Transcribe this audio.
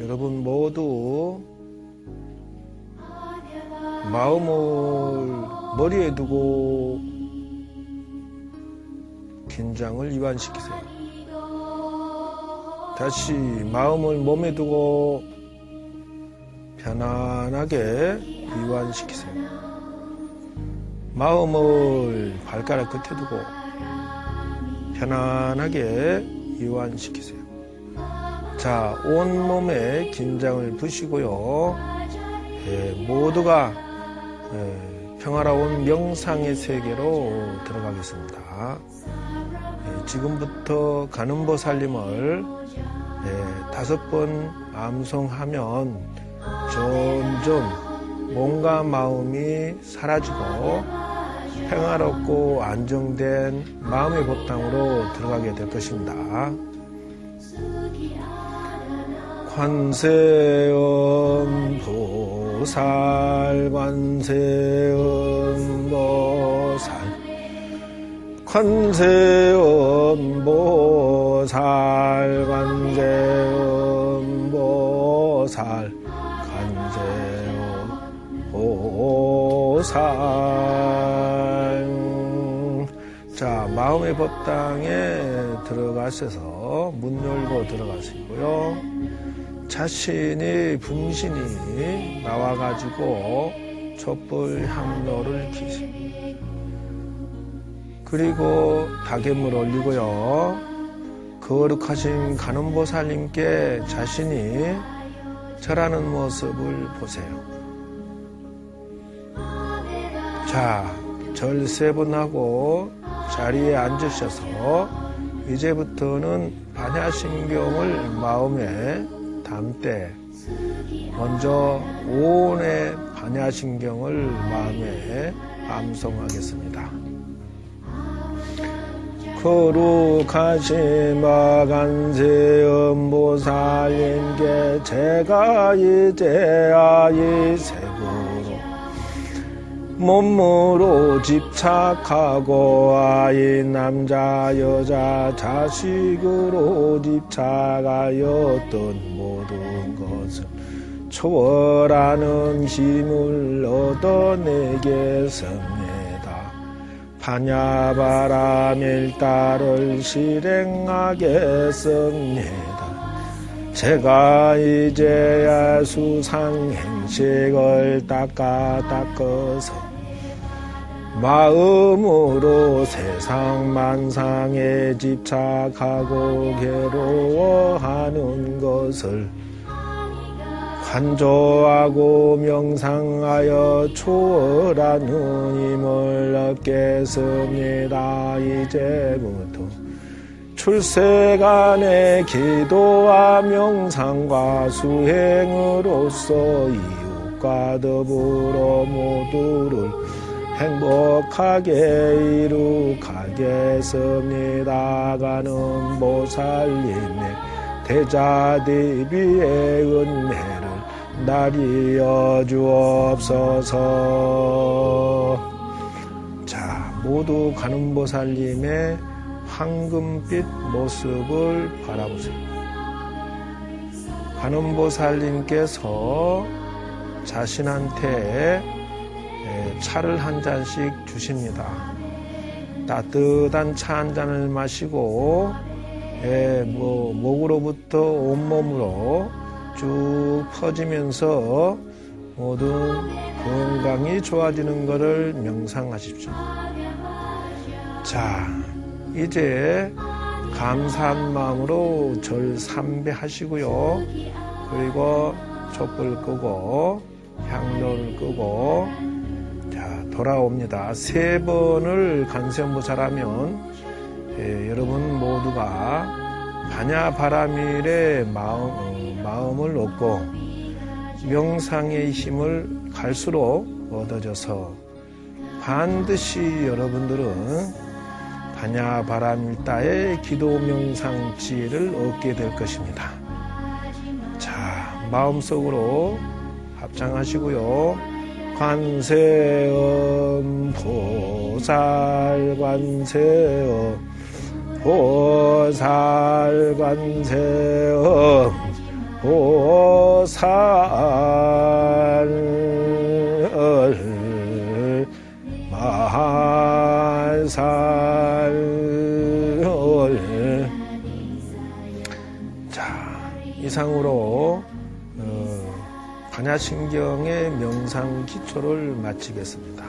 여러분 모두 마음을 머리에 두고 긴장을 이완시키세요. 다시 마음을 몸에 두고 편안하게 이완시키세요. 마음을 발가락 끝에 두고 편안하게 이완시키세요. 자, 온몸에 긴장을 푸시고요. 예, 모두가 예, 평화로운 명상의 세계로 들어가겠습니다. 예, 지금부터 가는보살님을 예, 다섯 번 암송하면 점점 몸과 마음이 사라지고 평화롭고 안정된 마음의 법당으로 들어가게 될 것입니다. 관세음 보살 관세음 보살. 관세음 보살 관세음 보살. 관세음 보살. 자 마음의 법당에 들어가셔서 문 열고 들어가시고요. 자신의 분신이 나와가지고 촛불 향로를 키시 그리고 다개물 올리고요. 거룩하신 간음보살님께 자신이 절하는 모습을 보세요. 자, 절 세 번 하고 자리에 앉으셔서 이제부터는 반야신경을 마음에 담되 먼저 오온의 반야신경을 마음에 암송하겠습니다. 거룩하신 마간세음보살님께 제가 이제 아이 색으로 몸으로 집착하고 아이 남자 여자 자식으로 집착하였던 모든 것을 초월하는 힘을 얻어 내겠습니다. 반야바람 일다를 실행하겠습니다. 제가 이제야 수상 행식을 닦아 닦아서 마음으로 세상 만상에 집착하고 괴로워하는 것을 관조하고 명상하여 초월하는 힘을 얻겠습니다. 이제부터 출세간의 기도와 명상과 수행으로서 이웃과 더불어 모두를 행복하게 이룩하겠습니다. 가는 보살님의 대자대비의 은혜를 나리어 주옵소서. 자, 모두 가는 보살님의 황금빛 모습을 바라보세요. 관음보살님께서 자신한테 차를 한 잔씩 주십니다. 따뜻한 차 한 잔을 마시고 뭐 목으로부터 온몸으로 쭉 퍼지면서 모든 건강이 좋아지는 것을 명상하십시오. 자, 이제 감사한 마음으로 절 삼배하시고요. 그리고 촛불 끄고 향로를 끄고 자 돌아옵니다. 세 번을 간세음보살하면 예, 여러분 모두가 반야바라밀의 마음, 어, 마음을 얻고 명상의 힘을 갈수록 얻어져서 반드시 여러분들은 반야바람일다의 기도 명상지를 얻게 될 것입니다. 자, 마음속으로 합장하시고요. 관세음 보살 관세음 보살 관세음 보살을 만살을 자 이상으로 어, 반야신경의 명상 기초를 마치겠습니다.